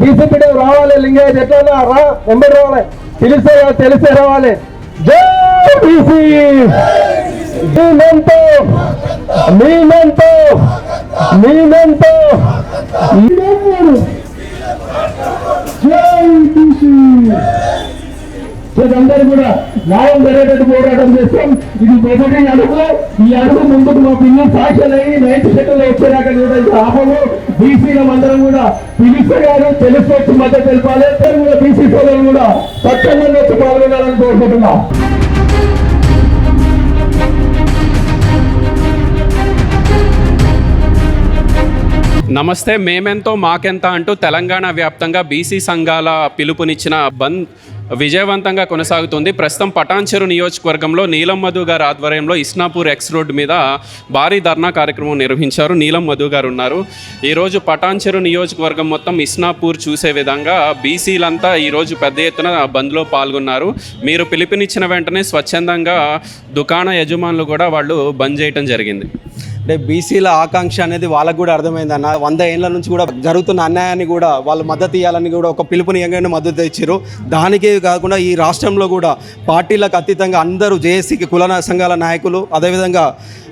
BCP బిడ్డ రావాలి లింగాయత్ ఎట్లా రా వెంబడి రావాలి. తెలిసే తెలిసే రావాలి. జై బీసీ! మీమెంతో మీమెంతో మీమెంతో జై బీసీ! అందరూ కూడా న్యాయం జరిగేటట్టు పోరాటం చేస్తాం. ఇది మొదటి అడుగు. ఈ అడుగు ముందుకు మా పిల్లలు సాక్షులయ్యి నైన్త్ సెకండ్లో వచ్చేదాకా కూడా ఇది ఆపము. బీసీల అందరం కూడా పిలిస్తే గారు తెలిసి వచ్చి మద్దతు తెలపాలి. అందరూ కూడా బీసీ సోదరులు కూడా స్వచ్ఛందంగా వచ్చి పాల్గొనాలని కోరుకుంటున్నాం. నమస్తే మేమెంతో మాకెంత అంటూ తెలంగాణ వ్యాప్తంగా బీసీ సంఘాల పిలుపునిచ్చిన బంద్ విజయవంతంగా కొనసాగుతుంది. ప్రస్తుతం పటాన్చెరు నియోజకవర్గంలో నీలం మధు గారి ఆధ్వర్యంలో ఇస్నాపూర్ ఎక్స్ రోడ్ మీద భారీ ధర్నా కార్యక్రమం నిర్వహించారు. నీలం మధు గారు ఉన్నారు. ఈరోజు పటాన్చెరు నియోజకవర్గం మొత్తం ఇస్నాపూర్ చూసే విధంగా బీసీలంతా ఈరోజు పెద్ద ఎత్తున బంద్లో పాల్గొన్నారు. మీరు పిలుపునిచ్చిన వెంటనే స్వచ్ఛందంగా దుకాణ యజమానులు కూడా వాళ్ళు బంద్ చేయటం జరిగింది. అంటే బీసీల ఆకాంక్ష అనేది వాళ్ళకు కూడా అర్థమైందన్న వంద ఏళ్ళ నుంచి కూడా జరుగుతున్న అన్యాయాన్ని కూడా వాళ్ళు మద్దతు ఇవ్వాలని కూడా ఒక పిలుపునియంగానే మద్దతు ఇచ్చారు. దానికే కాకుండా ఈ రాష్ట్రంలో కూడా పార్టీలకు అతీతంగా అందరూ జేఏసీకి కుల సంఘాల నాయకులు అదేవిధంగా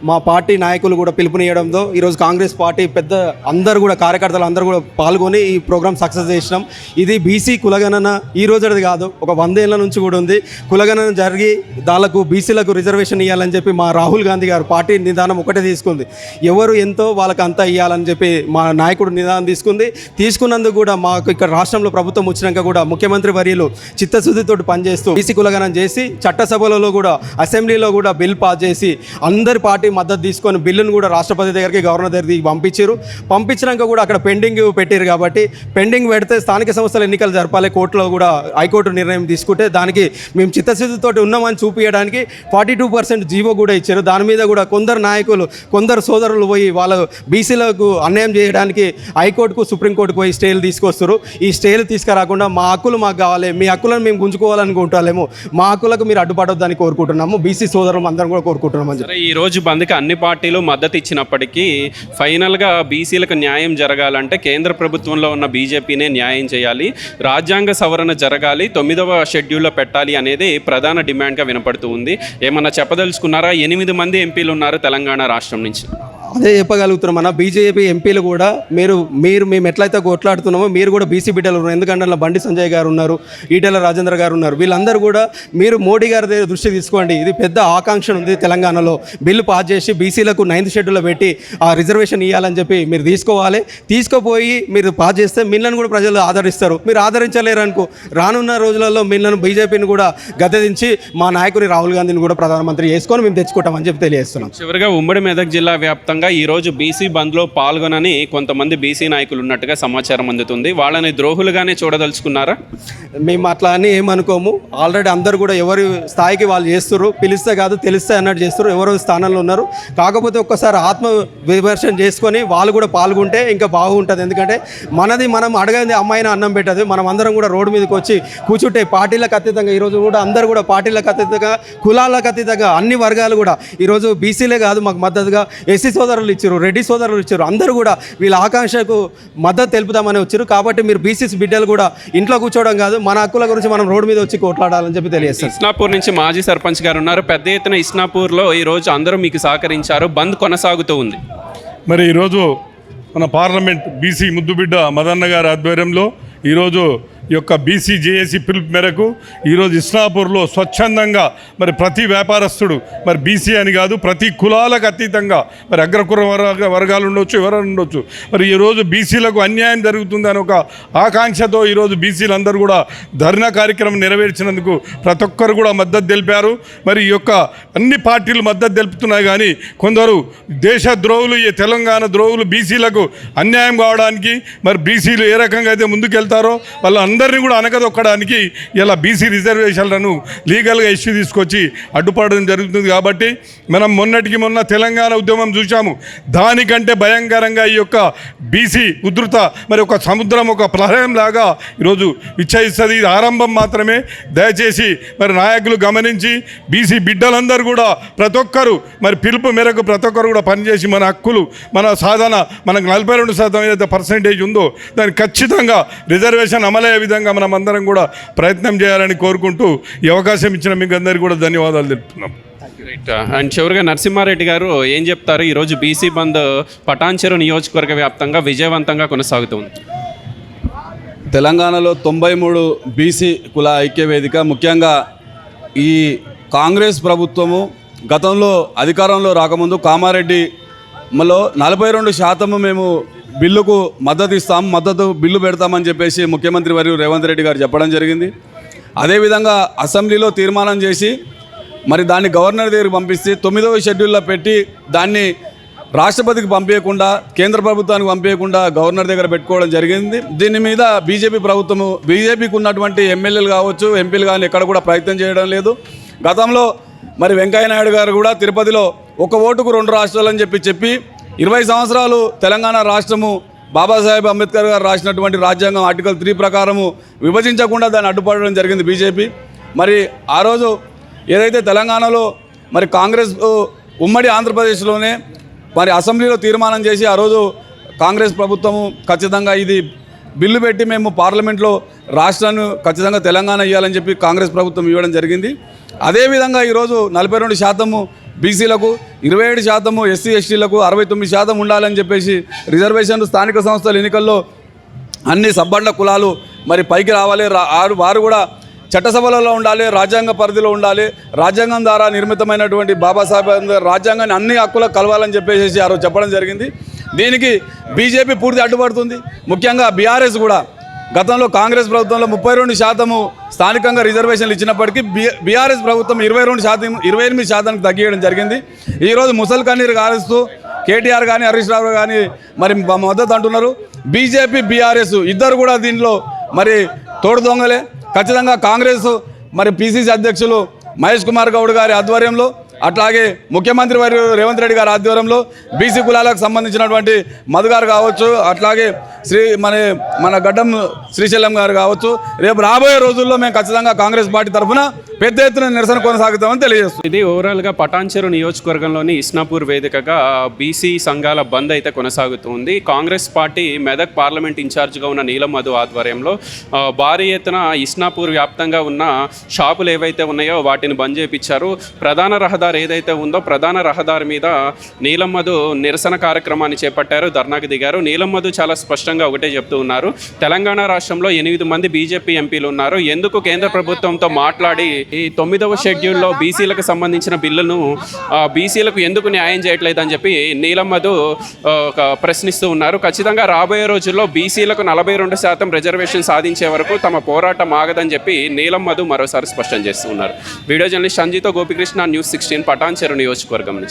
మా పార్టీ నాయకులు కూడా పిలుపునియడంతో ఈరోజు కాంగ్రెస్ పార్టీ పెద్ద అందరూ కూడా కార్యకర్తలు అందరూ కూడా పాల్గొని ఈ ప్రోగ్రామ్ సక్సెస్ చేసినాం. ఇది బీసీ కులగణన ఈ రోజుది కాదు ఒక వందేళ్ళ నుంచి కూడా ఉంది. కులగణన జరిగి దానికి బీసీలకు రిజర్వేషన్ ఇవ్వాలని చెప్పి మా రాహుల్ గాంధీ గారు పార్టీ నిదానం ఒకటే తీసుకుంది. ఎవరు ఎంతో వాళ్ళకి అంతా ఇవ్వాలని చెప్పి మా నాయకుడు నిదానం తీసుకుంది. తీసుకున్నందుకు కూడా మాకు ఇక్కడ రాష్ట్రంలో ప్రభుత్వం వచ్చినాక కూడా ముఖ్యమంత్రి వర్యులు చిత్తశుద్ధితో పనిచేస్తూ బీసీ కులగనం చేసి చట్టసభలలో కూడా అసెంబ్లీలో కూడా బిల్ పాస్ చేసి అందరి పార్టీ మద్దతు తీసుకొని బిల్లును కూడా రాష్ట్రపతి దగ్గరికి గవర్నర్ దగ్గరికి పంపించారు పంపించినాక కూడా అక్కడ పెండింగ్ పెట్టారు కాబట్టి పెండింగ్ పెడితే స్థానిక సంస్థల ఎన్నికలు జరపాలి కోర్టులో కూడా హైకోర్టు నిర్ణయం తీసుకుంటే దానికి మేము చిత్తశుద్ధితో ఉన్నామని చూపించడానికి ఫార్టీ టూ పర్సెంట్ జీవో కూడా ఇచ్చారు. దాని మీద కూడా కొందరు నాయకులు కొందరు సోదరులు పోయి వాళ్ళ బీసీలకు అన్యాయం చేయడానికి హైకోర్టుకు సుప్రీంకోర్టుకు పోయి స్టేలు తీసుకొస్తారు. ఈ స్టేలు తీసుకురాకుండా మా హక్కులు మాకు కావాలి మీ హక్కులను మేము గుంజుకోవాలనుకుంటాలేమో మా హక్కులకు మీరు అడ్డుపడొద్దని కోరుకుంటున్నాము. బీసీ సోదరులు అందరం కూడా కోరుకుంటున్నాం అని సరే ఈ రోజు బంద్కి అన్ని పార్టీలు మద్దతు ఇచ్చినప్పటికీ ఫైనల్గా బీసీలకు న్యాయం జరగాలంటే కేంద్ర ప్రభుత్వంలో ఉన్న బీజేపీనే న్యాయం చేయాలి రాజ్యాంగ సవరణ జరగాలి తొమ్మిదవ షెడ్యూల్లో పెట్టాలి అనేది ప్రధాన డిమాండ్గా వినపడుతూ ఉంది. ఏమన్నా చెప్పదలుచుకున్నారా? ఎనిమిది మంది ఎంపీలు ఉన్నారు తెలంగాణ రాష్ట్రం నుంచి. noite. అదే చెప్పగలుగుతున్నాం అన్న. బీజేపీ ఎంపీలు కూడా మీరు మీరు మేము ఎట్లయితే కొట్లాడుతున్నామో మీరు కూడా బీసీ బిడ్డలు ఉన్నారు. ఎందుకంటే అందులో బండి సంజయ్ గారు ఉన్నారు ఈటెల రాజేంద్ర గారు ఉన్నారు. వీళ్ళందరూ కూడా మీరు మోడీ గారి దగ్గర దృష్టి తీసుకోండి. ఇది పెద్ద ఆకాంక్ష ఉంది తెలంగాణలో. బిల్లు పాస్ చేసి బీసీలకు నైన్త్ షెడ్యూల్లో పెట్టి ఆ రిజర్వేషన్ ఇవ్వాలని చెప్పి మీరు తీసుకోవాలి. తీసుకుపోయి మీరు పాస్ చేస్తే మిల్లను కూడా ప్రజలు ఆదరిస్తారు. మీరు ఆదరించలేరు అనుకో. రానున్న రోజులలో మిల్లను బీజేపీని కూడా గద్దెదించి మా నాయకుని రాహుల్ గాంధీని కూడా ప్రధానమంత్రి చేసుకొని మేము తెచ్చుకుంటామని చెప్పి తెలియజేస్తున్నాం. చివరిగా ఉమ్మడి మెదక్ జిల్లా వ్యాప్తంగా ఈరోజు బీసీ బంద్లో పాల్గొనని కొంతమంది బీసీ నాయకులు ఉన్నట్టుగా సమాచారం అందుతుంది. వాళ్ళని ద్రోహులుగానే చూడదలుచుకున్నారా? మేము అట్లా అని ఏమనుకోము. ఆల్రెడీ అందరు కూడా ఎవరి స్థాయికి వాళ్ళు చేస్తారు పిలిస్తే కాదు తెలిస్తే అన్నట్టు చేస్తారు ఎవరు స్థానంలో ఉన్నారు. కాకపోతే ఒక్కసారి ఆత్మ విమర్శన చేసుకొని వాళ్ళు కూడా పాల్గొంటే ఇంకా బాగుంటుంది. ఎందుకంటే మనది మనం అడగంది అమ్మాయిని అన్నం పెట్టదు. మనం అందరం కూడా రోడ్డు మీదకి వచ్చి కూర్చుంటే పార్టీలకు అతీతంగా ఈరోజు కూడా అందరు కూడా పార్టీలకు అతీతంగా కులాలకు అతీతంగా అన్ని వర్గాలు కూడా ఈరోజు బీసీలే కాదు మాకు మద్దతుగా ఎస్సీ సోదరులు ఇచ్చారు రెడ్డి సోదరులు ఇచ్చారు. అందరూ కూడా వీళ్ళ ఆకాంక్షకు మద్దతు తెలుపుదామని వచ్చారు. కాబట్టి మీరు బీసీసీ బిడ్డలు కూడా ఇంట్లో కూర్చోవడం కాదు మన హక్కుల గురించి మనం రోడ్డు మీద వచ్చి కొట్లాడాలని చెప్పి తెలియజేస్తాం ఇస్నాపూర్ నుంచి మాజీ సర్పంచ్ గారు ఉన్నారు. పెద్ద ఎత్తున ఇస్నాపూర్లో ఈరోజు అందరూ మీకు సహకరించారు. బంద్ కొనసాగుతూ ఉంది. మరి ఈరోజు మన పార్లమెంట్ బీసీ ముద్దుబిడ్డ మదన్న గారి ఆధ్వర్యంలో ఈరోజు యొక్క బీసీ జేఏసీ పిలుపు మేరకు ఈరోజు ఇస్లాపూర్లో స్వచ్ఛందంగా మరి ప్రతి వ్యాపారస్తుడు మరి బీసీ అని కాదు ప్రతి కులాలకు అతీతంగా మరి అగ్రకుల వర్గ వర్గాలు ఉండొచ్చు ఎవరైనా ఉండొచ్చు. మరి ఈరోజు బీసీలకు అన్యాయం జరుగుతుంది అని ఒక ఆకాంక్షతో ఈరోజు బీసీలు అందరూ కూడా ధర్నా కార్యక్రమం నెరవేర్చినందుకు ప్రతి ఒక్కరు కూడా మద్దతు తెలిపారు. మరి ఈ యొక్క అన్ని పార్టీలు మద్దతు తెలుపుతున్నాయి కానీ కొందరు దేశ ద్రోహులు ఈ తెలంగాణ ద్రోహులు బీసీలకు అన్యాయం కావడానికి మరి బీసీలు ఏ రకంగా అయితే ముందుకెళ్తారో వాళ్ళ అందరినీ కూడా అనగదొక్కడానికి ఇలా బీసీ రిజర్వేషన్లను లీగల్గా ఇష్యూ తీసుకొచ్చి అడ్డుపడడం జరుగుతుంది కాబట్టి మనం మొన్నటికి మొన్న తెలంగాణ ఉద్యమం చూసాము దానికంటే భయంకరంగా ఈ యొక్క బీసీ ఉధృత మరి ఒక సముద్రం ఒక ప్రళయం లాగా ఈరోజు విచ్చయిస్తుంది ఇది ఆరంభం మాత్రమే. దయచేసి మరి నాయకులు గమనించి బీసీ బిడ్డలందరూ కూడా ప్రతి ఒక్కరు మరి పిలుపు మేరకు ప్రతి ఒక్కరు కూడా పనిచేసి మన హక్కులు మన సాధన మనకు నలభై రెండు శాతం ఏదైతే పర్సంటేజ్ ఉందో దాన్ని ఖచ్చితంగా రిజర్వేషన్ అమలయ్యే విధంగా మనం అందరం కూడా ప్రయత్నం చేయాలని కోరుకుంటూ ఈ అవకాశం ఇచ్చిన మీకు అందరికీ కూడా ధన్యవాదాలు తెలుపుతున్నాం. రైట్ అండ్ చివరిగా నరసింహారెడ్డి గారు ఏం చెప్తారు? ఈరోజు బీసీ బంద్ పటాన్చెరు నియోజకవర్గ వ్యాప్తంగా విజయవంతంగా కొనసాగుతుంది. తెలంగాణలో తొంభై మూడు బీసీ కుల ఐక్య వేదిక ముఖ్యంగా ఈ కాంగ్రెస్ ప్రభుత్వము గతంలో అధికారంలో రాకముందు కామారెడ్డి లో నలభై రెండు శాతము మేము బిల్లుకు మద్దతు ఇస్తాం మద్దతు బిల్లు పెడతామని చెప్పేసి ముఖ్యమంత్రి వర్యు రేవంత్ రెడ్డి గారు చెప్పడం జరిగింది. అదేవిధంగా అసెంబ్లీలో తీర్మానం చేసి మరి దాన్ని గవర్నర్ దగ్గరికి పంపిస్తే తొమ్మిదవ షెడ్యూల్లో పెట్టి దాన్ని రాష్ట్రపతికి పంపించకుండా కేంద్ర ప్రభుత్వానికి పంపించకుండా గవర్నర్ దగ్గర పెట్టుకోవడం జరిగింది. దీని మీద బీజేపీ ప్రభుత్వము బీజేపీకి ఉన్నటువంటి ఎమ్మెల్యేలు కావచ్చు ఎంపీలు కానీ ఎక్కడ కూడా ప్రయత్నం చేయడం లేదు. గతంలో మరి వెంకయ్య నాయుడు గారు కూడా తిరుపతిలో ఒక ఓటుకు రెండు రాష్ట్రాలు అని చెప్పి చెప్పి ఇరవై సంవత్సరాలు తెలంగాణ రాష్ట్రము బాబాసాహెబ్ అంబేద్కర్ గారు రాసినటువంటి రాజ్యాంగం ఆర్టికల్ త్రీ ప్రకారము విభజించకుండా దాన్ని అడ్డుపడడం జరిగింది బీజేపీ. మరి ఆ రోజు ఏదైతే తెలంగాణలో మరి కాంగ్రెస్ ఉమ్మడి ఆంధ్రప్రదేశ్లోనే మరి అసెంబ్లీలో తీర్మానం చేసి ఆ రోజు కాంగ్రెస్ ప్రభుత్వము ఖచ్చితంగా ఇది బిల్లు పెట్టి మేము పార్లమెంట్లో రాష్ట్రాన్ని ఖచ్చితంగా తెలంగాణ ఇవ్వాలని చెప్పి కాంగ్రెస్ ప్రభుత్వం ఇవ్వడం జరిగింది. అదేవిధంగా ఈరోజు నలభై రెండు శాతము బీసీలకు ఇరవై ఏడు శాతము ఎస్సీ ఎస్టీలకు అరవై తొమ్మిది శాతం ఉండాలని చెప్పేసి రిజర్వేషన్లు స్థానిక సంస్థల ఎన్నికల్లో అన్ని సబ్బండ కులాలు మరి పైకి రావాలి. ఆరు- వారు కూడా చట్టసభలలో ఉండాలి రాజ్యాంగ పరిధిలో ఉండాలి. రాజ్యాంగం ద్వారా నిర్మితమైనటువంటి బాబాసాహెబ్ అంబేద్కర్ రాజ్యాంగాన్ని అన్ని హక్కులకు కలవాలని చెప్పేసి ఆ చెప్పడం జరిగింది. దీనికి బీజేపీ పూర్తి అడ్డుపడుతుంది. ముఖ్యంగా బీఆర్ఎస్ కూడా గతంలో కాంగ్రెస్ ప్రభుత్వంలో ముప్పై రెండు శాతము స్థానికంగా రిజర్వేషన్లు ఇచ్చినప్పటికీ బీఆర్ఎస్ ప్రభుత్వం ఇరవై రెండు శాతం ఇరవై ఎనిమిది శాతానికి తగ్గియడం జరిగింది. ఈరోజు ముసల్ కన్నీరు కాలుస్తూ కేటీఆర్ కానీ హరీష్ రావు కానీ మరి మద్దతు అంటున్నారు. బీజేపీ బీఆర్ఎస్ ఇద్దరు కూడా దీనిలో మరి తోడు దొంగలే. ఖచ్చితంగా కాంగ్రెస్ మరి పిసిసి అధ్యక్షులు మహేష్ కుమార్ గౌడ్ గారి ఆధ్వర్యంలో అట్లాగే ముఖ్యమంత్రి వారు రేవంత్ రెడ్డి గారి ఆధ్వర్యంలో బీసీ కులాలకు సంబంధించినటువంటి మధు గారు కావచ్చు అట్లాగే శ్రీ మన మన గడ్డం శ్రీశైలం గారు కావచ్చు రేపు రాబోయే రోజుల్లో మేము ఖచ్చితంగా కాంగ్రెస్ పార్టీ తరఫున పెద్ద ఎత్తున నిరసన కొనసాగుతామని తెలియజేస్తుంది ఇది ఓవరాల్గా పటాన్చెరు నియోజకవర్గంలోని ఇస్నాపూర్ వేదికగా బీసీ సంఘాల బంద్ అయితే కొనసాగుతుంది. కాంగ్రెస్ పార్టీ మెదక్ పార్లమెంట్ ఇన్ఛార్జ్గా ఉన్న నీలం మధు ఆధ్వర్యంలో భారీ ఎత్తున ఇస్నాపూర్ వ్యాప్తంగా ఉన్న షాపులు ఏవైతే ఉన్నాయో వాటిని బంద్ చేపించారు. ప్రధాన రహదారి ఏదైతే ఉందో ప్రధాన రహదారి మీద నీలం మధు నిరసన కార్యక్రమాన్ని చేపట్టారు ధర్నాకు దిగారు. నీలం మధు చాలా స్పష్టంగా ఒకటే చెప్తూ ఉన్నారు. తెలంగాణ రాష్ట్రంలో ఎనిమిది మంది బీజేపీ ఎంపీలు ఉన్నారు. ఎందుకు కేంద్ర ప్రభుత్వంతో మాట్లాడి ఈ తొమ్మిదవ షెడ్యూల్లో బీసీలకు సంబంధించిన బిల్లును బీసీలకు ఎందుకు న్యాయం చేయట్లేదు అని చెప్పి నీలం మధు ఆ, ఒక ప్రశ్నిస్తూ ఉన్నారు. ఖచ్చితంగా రాబోయే రోజుల్లో బీసీలకు నలభై రెండు శాతం రిజర్వేషన్ సాధించే వరకు తమ పోరాటం ఆగదని చెప్పి నీలం మధు మరోసారి స్పష్టం చేస్తూ ఉన్నారు. వీడియో జర్నలిస్ట్ సంజీతో గోపికృష్ణ న్యూస్ సిక్స్టీన్ పటాన్చెరు నియోజకవర్గం